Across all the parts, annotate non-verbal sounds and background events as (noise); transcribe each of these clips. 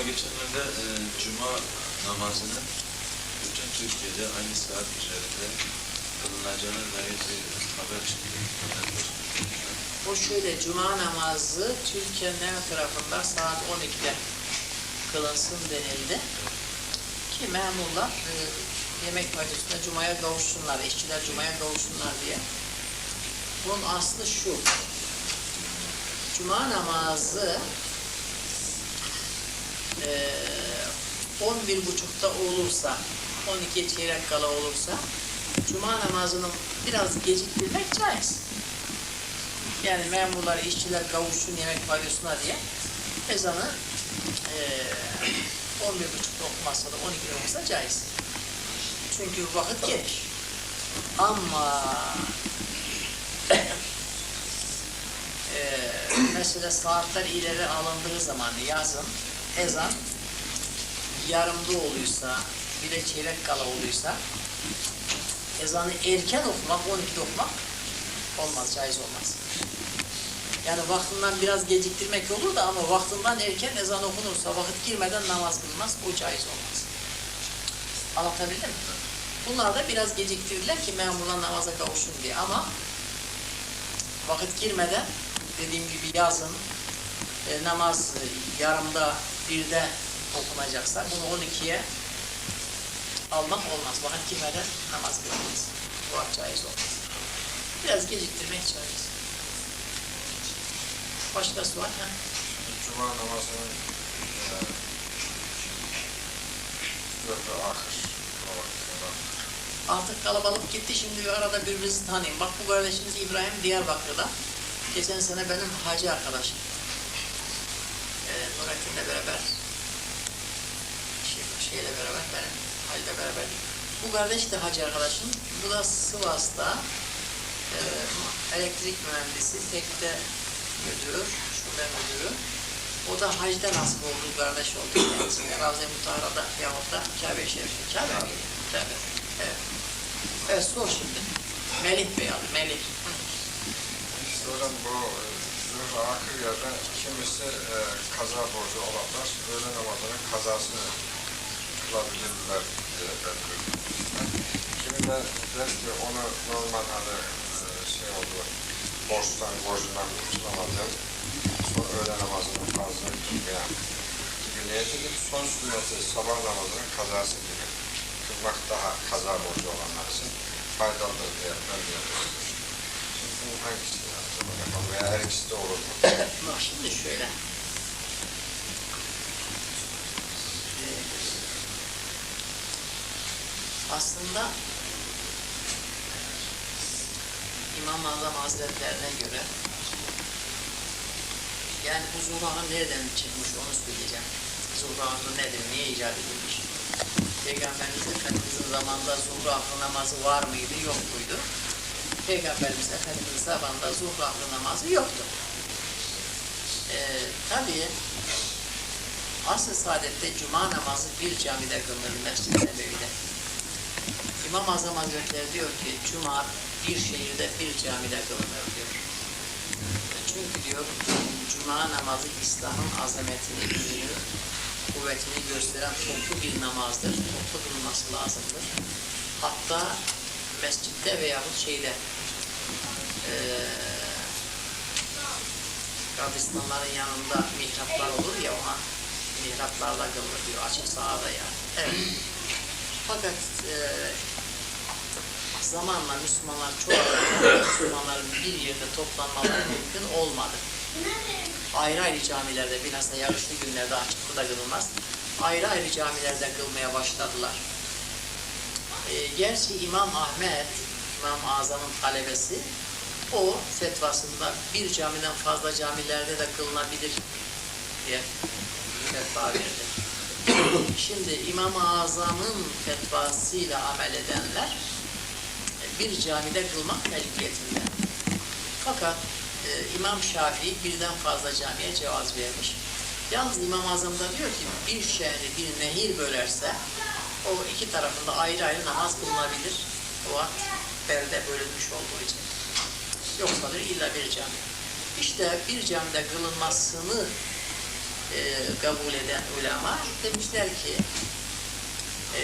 Valla geçenlerde e, Cuma namazının bütün Türkiye'de aynı saat üzerinde kılınacağına dair bir haber çıktı. O şöyle, cuma namazı Türkiye'nin her tarafında saat 12'de kılınsın denildi. Ki memurlar e, yemek paydasında cumaya kavuşsunlar, işçiler cumaya kavuşsunlar diye. Bunun aslı şu. Cuma namazı e, 11.30'da olursa, 12'ye çeyrek kala olursa, cuma namazını biraz geciktirmek caiz. Yani memurlar, işçiler kavuşsun yemek paydasına diye ezanı eee 11.30'da okumazsa da 12'de okumazsa caiz. Çünkü vakit geç. Ama mesela saatler ileri alındığı zaman yazın ezan yarımda oluyorsa, bir de çeyrek kala oluyorsa ezanı erken okumak, 12'de okumak olmaz, caiz olmaz. Yani vaktinden biraz geciktirmek olur da ama vaktinden erken ezan okunursa vakit girmeden namaz kılmaz, o caiz olmaz. Anlatabildim mi? Bunlar da biraz geciktirirler ki memurlar namaza kavuşsun diye ama vakit girmeden dediğim gibi yazın e, namaz yarımda birde okunacaksa bunu 12'ye almak olmaz. Vakit girmeden namaz kılmaz. Bu caiz olmaz. Biraz geciktirmek caiz. Başka sual? Ha? Cuma namazının e, dördü vaktinde. Artık kalabalık gitti. Şimdi arada birbirinizi tanıyın. Bak bu kardeşimiz İbrahim Diyarbakır'da. Geçen sene benim hacı arkadaşım. Ee, Nurettin'le beraber şey, şeyle beraber benim hacıyla beraber. Bu kardeş de hacı arkadaşım. Bu da Sivas'ta e, elektrik mühendisi, tekte müdürü, şube müdürü. O da hacda nasip olduğu kardeş oldu kendisine. Ravza-i Mutahara'da yahut da Kabe-i Şerif'te. Kabe miydi? Kabe. Evet. Evet sor şimdi. Melih Bey adı, Melih. Hocam bu e, zırh ahır yerde kimisi e, kaza borcu olanlar öğle namazının kazasını kılabilirler diye ben duydum. Kimi de der ki onu normal hani e, şey oldu borçtan, borcundan kurtulamadın. Son öğle namazının fazla veya gibi niyet son sünneti sabah namazının kazası gibi kılmak daha kaza borcu olanlar için faydalıdır diye ben diye düşünmüştüm. Şimdi bunun hangisi veya her ikisi de olur? Bak şimdi şöyle. Aslında İmam-ı Azam Hazretlerine göre yani bu zuhrahı nereden çıkmış onu söyleyeceğim. Zuhrahı nedir, niye icat edilmiş? Peygamberimiz Efendimiz'in zamanında zuhrahı namazı var mıydı, yok muydu? Peygamberimiz Efendimiz'in zamanında zuhrahı namazı yoktu. Ee, tabii asr-ı saadette cuma namazı bir camide kılınır Mescid-i Nebevi'de. İmam-ı Azam Hazretleri diyor ki cuma bir şehirde bir camide kılınır diyor. Çünkü diyor cuma namazı İslam'ın azametini, gücünü, kuvvetini gösteren toplu bir namazdır. Toplu kılınması lazımdır. Hatta mescitte veyahut şeyde eee kabristanların yanında mihraplar olur ya ona mihraplarla kılınır diyor açık sahada yani. Evet. Fakat e, zamanla Müslümanlar çoğalınca Müslümanların bir yerde toplanmaları mümkün olmadı. Ayrı ayrı camilerde bilhassa yarışlı günlerde açıkta kılınmaz. Ayrı ayrı camilerde kılmaya başladılar. E, gerçi İmam Ahmet, İmam Azam'ın talebesi o fetvasında bir camiden fazla camilerde de kılınabilir diye fetva verdi. Şimdi İmam-ı Azam'ın fetvasıyla amel edenler e, bir camide kılmak mecburiyetinde. Fakat e, İmam Şafii birden fazla camiye cevaz vermiş. Yalnız İmam-ı Azam da diyor ki bir şehri bir nehir bölerse o iki tarafında ayrı ayrı namaz kılınabilir. O an belde bölünmüş olduğu için. Yoksa diyor illa bir cami. İşte bir camide kılınmasını e, kabul eden ulema demişler ki e,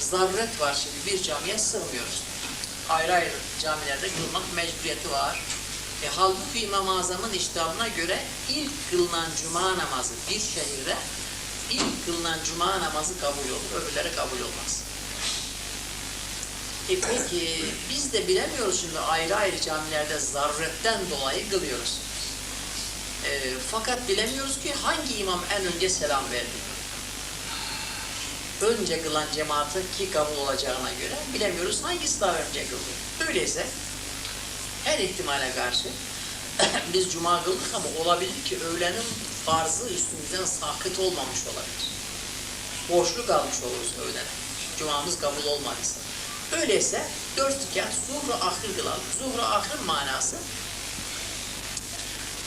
zaruret var şimdi bir camiye sığmıyoruz. Ayrı ayrı camilerde kılmak mecburiyeti var. E, halbuki İmam-ı Azam'ın iştahına göre ilk kılınan cuma namazı bir şehirde ilk kılınan cuma namazı kabul olur, öbürleri kabul olmaz. E peki biz de bilemiyoruz şimdi ayrı ayrı camilerde zaruretten dolayı kılıyoruz. E, fakat bilemiyoruz ki hangi imam en önce selam verdi. Önce kılan cemaatin ki kabul olacağına göre bilemiyoruz hangisi daha önce kıldı. Öyleyse her ihtimale karşı (coughs) biz cuma kıldık ama olabilir ki öğlenin farzı üstümüzden sakıt olmamış olabilir. Boşluk almış oluruz öğlene. Cumamız kabul olmadıysa. Öyleyse dört rekat zuhru ahir kılalım. Zuhru ahir manası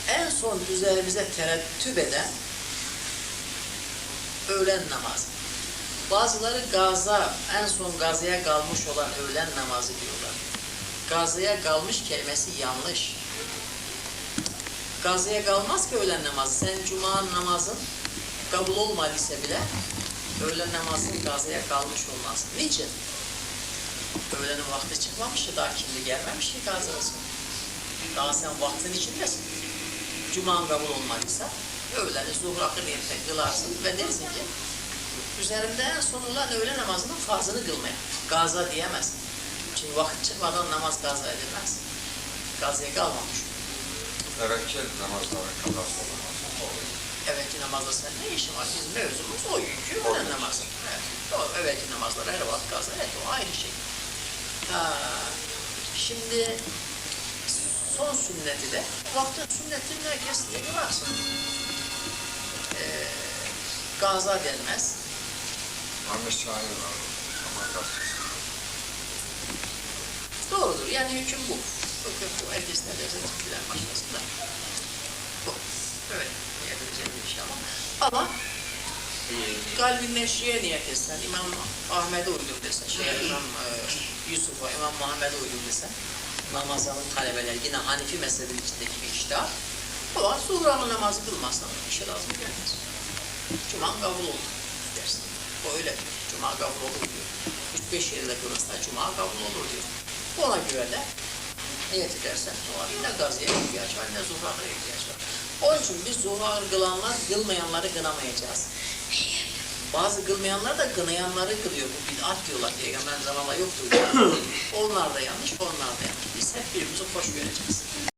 en son üzerimize terettüp eden öğlen namazı. Bazıları gaza, en son gazaya kalmış olan öğlen namazı diyorlar. Gazaya kalmış kelimesi yanlış. Gazaya kalmaz ki öğlen namazı. Sen cuma namazın kabul olmadıysa bile öğlen namazın gazaya kalmış olmaz. Niçin? Öğlenin vakti çıkmamış ya daha kimdi gelmemiş ki gazası. Daha sen vaktin içindesin. Cuma kabul olmadıysa öğleni zuhur akır niyetine kılarsın ve dersin ki üzerimde en son olan öğle namazının farzını kılmaya. Gaza diyemezsin. Çünkü vakit çıkmadan namaz gaza edilmez. Gazaya kalmamış. Tevekkül namazları kazası olamaz. Evvelki namazda sen ne işin var? Bizim mevzumuz o yükü yükü. namazı. Evet. O evvelki namazlar her vakit gaza. Evet o ayrı şey. Ha, şimdi son sünneti de vaktin sünnetinin herkes dini varsın. Ee, gaza denmez. Ahmet Şahin var. Ama gazetesi. Doğrudur. Yani hüküm bu. Hüküm bu. Herkes ne derse bilen başkasında. Bu. Evet. Niyet edeceğim inşallah. Ama e, kalbin neşriye niyet etsen, İmam Ahmet'e uydum desen, şey, İmam e, Yusuf'a, İmam Muhammed'e uydum desen, İmam Hasan'ın talebeleri, yine Hanifi mezhebinin içindeki bir iştihar, o zaman zuhranın namazı kılmazsan bir şey lazım gelmez. Cuma kabul oldu dersin. O öyle diyor. Cuma kabul olur diyor. 3-5 yerde kılırsa Cuma kabul olur diyor. Ona göre de niyet edersen olabilir. Ne gaziye ihtiyaç var ne zuhrana ihtiyaç var. Onun için biz zuhra kılanlar kılmayanları kınamayacağız. Bazı kılmayanlar da kınayanları kılıyor. Bu bid'at diyorlar. Peygamber zamanla yoktur. (coughs) onlar da yanlış, onlar da yanlış. Biz hep birbirimizi hoş göreceğiz.